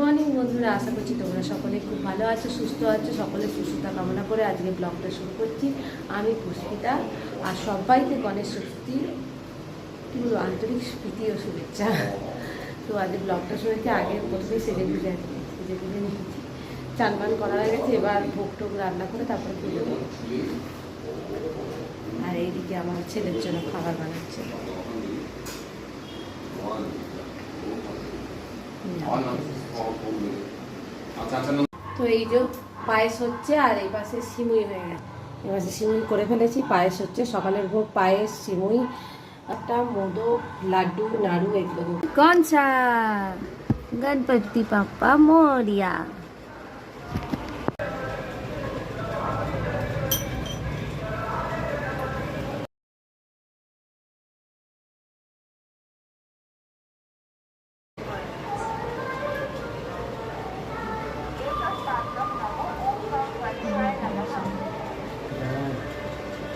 Morning বন্ধুরা, আশা করছি তোমরা সকলে খুব ভালো আছো, সুস্থ আছো। সকলে সুস্থতা কামনা করে আজকে ব্লগটা শুরু করছি। আমি পুষ্পিতা আর সবাইকে গণেশ কী বলব আন্তরিক প্রীতি ও শুভেচ্ছা। তো আজকে ব্লগটা হচ্ছে আগে প্রথমে সেজে গুজে সেজে গুজে নিয়েছি। চান পান করা হয়ে গেছে, এবার ভোগ টোগ রান্না করে তারপরে পুজো আর এইদিকে আমার ছেলের জন্য খাবার বানাচ্ছে। তো এই যে পায়েস হচ্ছে আর এই পাশে সিমুই হয়ে গেছে। এই পাশে সিমুই করে ফেলেছি পায়েস হচ্ছে সকালের ভোগ পায়েস সিমুই একটা মোদক লাড্ডু নাড়ু এগুলো।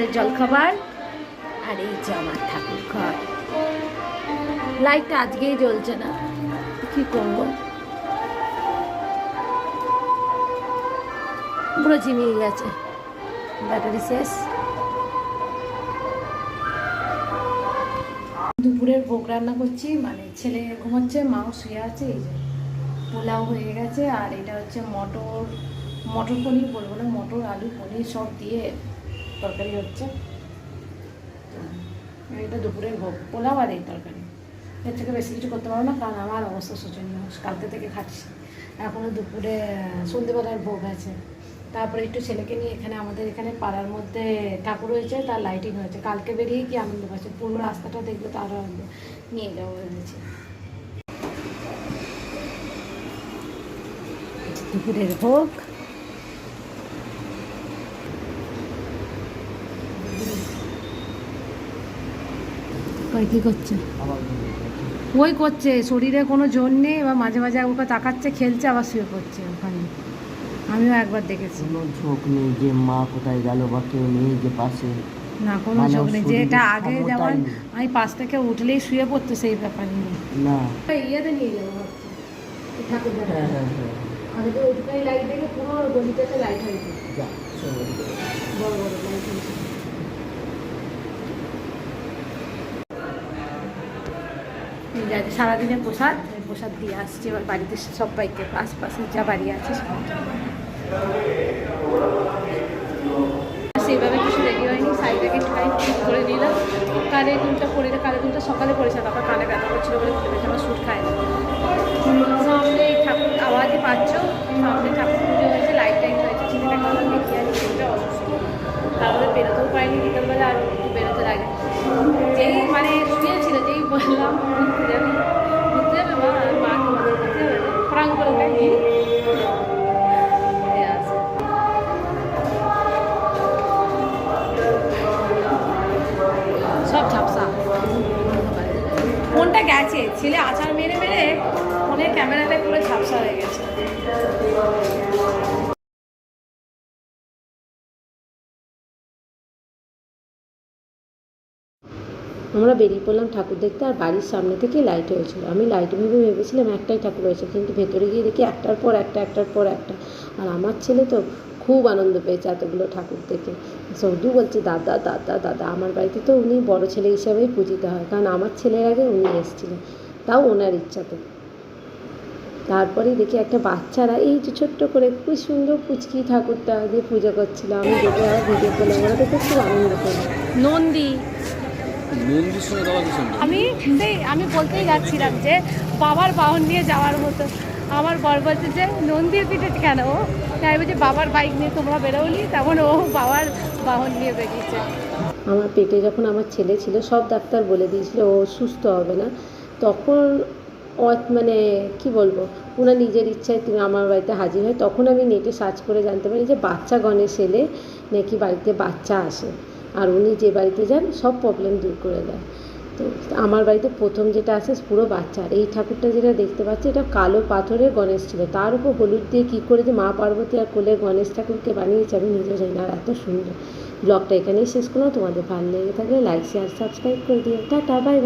সকালের জলখাবার আর এই যে আমার ঠাকুর ঘর লাইটটা আজকেই জ্বলছে না। কি করব? পুরো ঝিমিয়ে গেছে। ব্যাটারি শেষ। দুপুরের ভোগ রান্না করছি মানে ছেলে ঘুমাচ্ছে, মাও শুয়ে আছে, এই যে পোলাও হয়ে গেছে, আর এটা হচ্ছে মটর মটর পনির বলব না, মটর, আলু পনির সব দিয়ে তরকারি হচ্ছে। এটা দুপুরের ভোগ, পোলাও আর এই তরকারি। এর থেকে বেশি কিছু করতে পারব না, কারণ আমার অবস্থা শোচনীয়। কালকে থেকে খাচ্ছি। এখনও দুপুরে সন্ধ্যেবেলার ভোগ আছে। তারপরে একটু ছেলেকে নিয়ে এখানে, আমাদের এখানে পাড়ার মধ্যে ঠাকুর হয়েছে, তার লাইটিং হয়েছে। কালকে বেরিয়ে কি আনন্দ পাচ্ছে? পুরো রাস্তাটা দেখলে তো আরও আনন্দ। নিয়ে যাব ভেবেছি। দুপুরের ভোগ। কই কি করছে। ওই করছে শরীরে কোনো জোর নেই এবার মাঝে মাঝে ওকে তাকাচ্ছে খেলছে আবার শুয়ে পড়ছে ওখানে। আমিও একবার দেখেছি। কোনো ঝোঁক নেই যে মা কোথায় গেল বা কেউ নেই যে পাশে। না কোনো মানে চোখ নেই শরীরে যেটা আগে যেমন আমি পাশ থেকে উঠলেই শুয়ে পড়তো সেই ব্যাপার নিয়ে। না। ইয়েতে নিয়ে যাব ঠাকুর হ্যাঁ হ্যাঁ হ্যাঁ। আগে তো ওইটুকাই লাইট দেখে পুরো গলিটাতে লাইট হয়েছে বড় বড় সারাদিনের প্রসাদ প্রসাদ দিয়ে আসছে, এবার বাড়িতে সবাইকে আশপাশে যা বাড়ি আছে। সেইভাবে কিছু রেডি হয়নি শাড়িটাকে একটুখানি ঠিক করে নিলাম। কানে দুলটা পরে কানে দুলটা সকালে পরেছে, তারপর কানে ব্যথা করছিল বলে গেছে আমার শ্যুট খায় না। সামনে ঠাকুর আওয়াজই পাচ্ছ, সামনে ঠাকুর পুজো হয়েছে লাইট টাইট হয়েছে ছেলেটাকে আমরা দেখি আর ছেলেটা অসুস্থ। তারপরে বেরোতেও পারিনি বললাম ঘুরতে যাবি ঘুরতে যাবে। সব ঝাপসা। ফোনটা গেছে? ছেলে আচার আমরা বেরিয়ে পড়লাম ঠাকুর দেখতে আর বাড়ির সামনে থেকে লাইট হয়েছিল। আমি লাইট ভেবে ভেবেছিলাম একটাই ঠাকুর হয়েছে কিন্তু ভেতরে গিয়ে দেখি একটার পর একটা, একটার পর একটা। আর আমার ছেলে তো খুব আনন্দ পেয়েছে এতগুলো ঠাকুর দেখে। সৌদু বলছে, দাদা দাদা দাদা, আমার বাড়িতে তো উনি বড় ছেলে হিসাবেই পূজিত হয়। কারণ আমার ছেলের আগে উনি এসেছিলেন। তাও ওনার ইচ্ছাতে। তারপরেই দেখি একটা বাচ্চারা এই যে ছোট্ট করে খুব সুন্দর পুচকি ঠাকুরটা দিয়ে পুজো করছিল। আমি দেখে ভিডিও করলাম। ওরা দেখে খুব আনন্দ পেলাম নন্দী। আমি সেই আমি বলতেই যাচ্ছিলাম যে, বাবার বাহন নিয়ে যাওয়ার মতো। আমার বর বলছে যে, নন্দীর পিঠে কেন? ও তাই বলছে, বাবার বাইক নিয়ে তোমরা বেরোলি তেমন ও বাবার বাহন নিয়ে বেরিয়েছে। আমার পেটে যখন আমার ছেলে ছিল, সব ডাক্তার বলে দিয়েছিল, ও সুস্থ হবে না। তখন মানে কি বলব, ওনার নিজের ইচ্ছায় তিনি আমার বাড়িতে হাজির হয়। তখন আমি নেটে সার্চ করে জানতে পারি যে, বাচ্চা গণেশ এলে নাকি বাড়িতে বাচ্চা আসে। আর উনি যে বাড়িতে যান, সব প্রবলেম দূর করে দেয়। তো আমার বাড়িতে প্রথম যেটা আসে পুরো বাচ্চা। আর এই ঠাকুরটা যেটা দেখতে পাচ্ছি, এটা কালো পাথরের গণেশ ছিল। তার উপর হলুদ দিয়ে কী করে যে মা পার্বতী আর কোলে গণেশ ঠাকুরকে বানিয়েছে, আমি নিজে জানি না এত সুন্দর। ব্লগটা এখানেই শেষ করলাম। তোমাদের ভালো লেগে থাকলে লাইক শেয়ার সাবস্ক্রাইব করে দিও। টা বাই